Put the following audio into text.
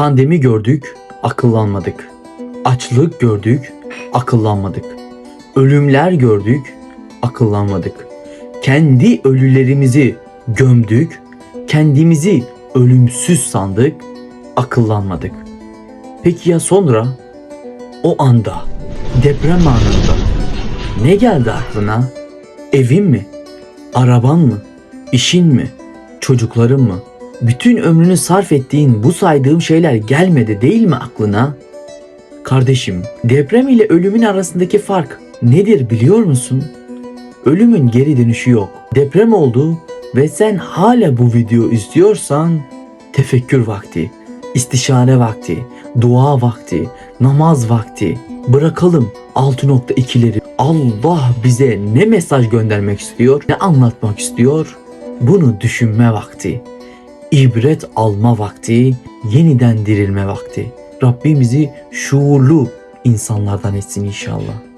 Pandemi gördük, akıllanmadık. Açlık gördük, akıllanmadık. Ölümler gördük, akıllanmadık. Kendi ölülerimizi gömdük, kendimizi ölümsüz sandık, akıllanmadık. Peki ya sonra? O anda, deprem anında ne geldi aklına? Evin mi? Araban mı? İşin mi? Çocukların mı? Bütün ömrünü sarf ettiğin bu saydığım şeyler gelmedi değil mi aklına? Kardeşim, deprem ile ölümün arasındaki fark nedir biliyor musun? Ölümün geri dönüşü yok. Deprem oldu ve sen hala bu videoyu izliyorsan tefekkür vakti, istişare vakti, dua vakti, namaz vakti. Bırakalım 6.2'leri. Allah bize ne mesaj göndermek istiyor, ne anlatmak istiyor? Bunu düşünme vakti. İbret alma vakti, yeniden dirilme vakti. Rabbimizi şuurlu insanlardan etsin inşallah.